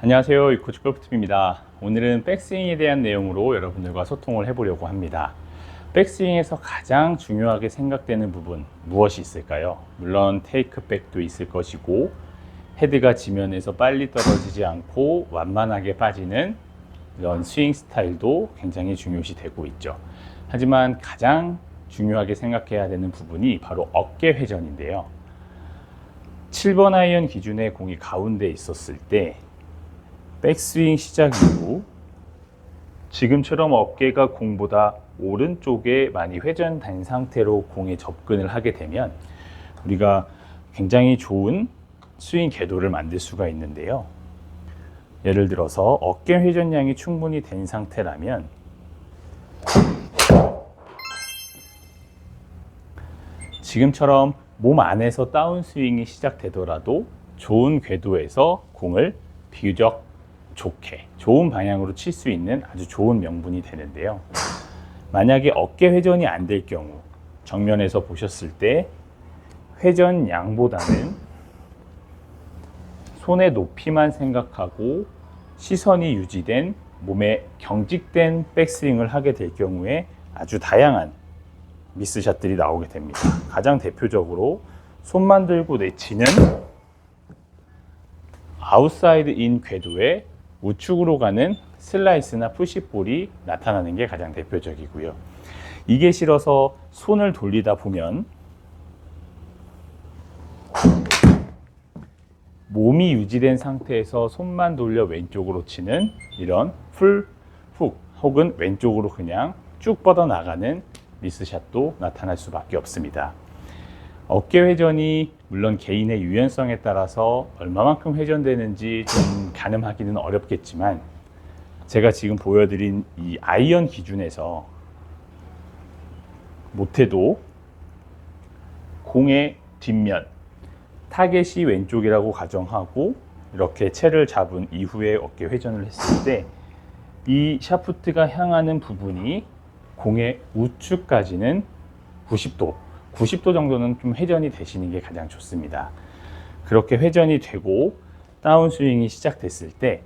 안녕하세요. 이코치 골프팀입니다. 오늘은 백스윙에 대한 내용으로 여러분들과 소통을 해보려고 합니다. 백스윙에서 가장 중요하게 생각되는 부분 무엇이 있을까요? 물론 테이크백도 있을 것이고 헤드가 지면에서 빨리 떨어지지 않고 완만하게 빠지는 이런 스윙 스타일도 굉장히 중요시 되고 있죠. 하지만 가장 중요하게 생각해야 되는 부분이 바로 어깨 회전인데요. 7번 아이언 기준의 공이 가운데 있었을 때 백스윙 시작 이후 지금처럼 어깨가 공보다 오른쪽에 많이 회전된 상태로 공에 접근을 하게 되면 우리가 굉장히 좋은 스윙 궤도를 만들 수가 있는데요. 예를 들어서 어깨 회전량이 충분히 된 상태라면 지금처럼 몸 안에서 다운 스윙이 시작되더라도 좋은 궤도에서 공을 비교적 좋게 좋은 방향으로 칠 수 있는 아주 좋은 명분이 되는데요. 만약에 어깨 회전이 안 될 경우 정면에서 보셨을 때 회전 양보다는 손의 높이만 생각하고 시선이 유지된 몸에 경직된 백스윙을 하게 될 경우에 아주 다양한 미스샷들이 나오게 됩니다. 가장 대표적으로 손만 들고 내치는 아웃사이드 인 궤도에 우측으로 가는 슬라이스나 푸시볼이 나타나는 게 가장 대표적이고요. 이게 싫어서 손을 돌리다 보면 몸이 유지된 상태에서 손만 돌려 왼쪽으로 치는 이런 풀 훅 혹은 왼쪽으로 그냥 쭉 뻗어 나가는 미스샷도 나타날 수밖에 없습니다. 어깨 회전이 물론 개인의 유연성에 따라서 얼마만큼 회전되는지 좀 가늠하기는 어렵겠지만 제가 지금 보여드린 이 아이언 기준에서 못해도 공의 뒷면 타겟이 왼쪽이라고 가정하고 이렇게 채를 잡은 이후에 어깨 회전을 했을 때 이 샤프트가 향하는 부분이 공의 우측까지는 90도, 90도 정도는 좀 회전이 되시는 게 가장 좋습니다. 그렇게 회전이 되고 다운스윙이 시작됐을 때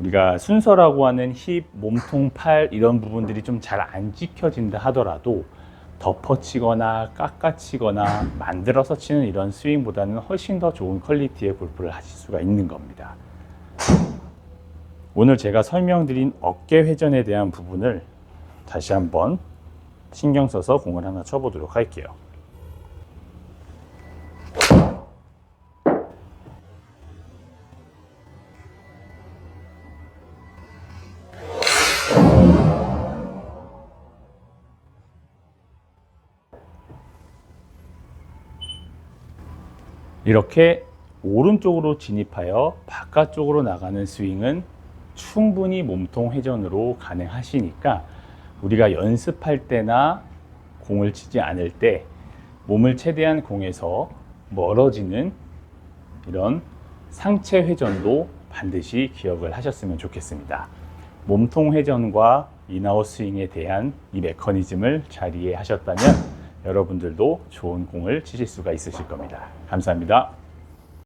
우리가 순서라고 하는 힙, 몸통, 팔 이런 부분들이 좀 잘 안 지켜진다 하더라도 덮어치거나 깎아치거나 만들어서 치는 이런 스윙보다는 훨씬 더 좋은 퀄리티의 골프를 하실 수가 있는 겁니다. 오늘 제가 설명드린 어깨 회전에 대한 부분을 다시 한번 신경 써서 공을 하나 쳐보도록 할게요. 이렇게 오른쪽으로 진입하여 바깥쪽으로 나가는 스윙은 충분히 몸통 회전으로 가능하시니까 우리가 연습할 때나 공을 치지 않을 때 몸을 최대한 공에서 멀어지는 이런 상체 회전도 반드시 기억을 하셨으면 좋겠습니다. 몸통 회전과 인아웃 스윙에 대한 이 메커니즘을 잘 이해하셨다면 여러분들도 좋은 공을 치실 수가 있으실 겁니다. 감사합니다.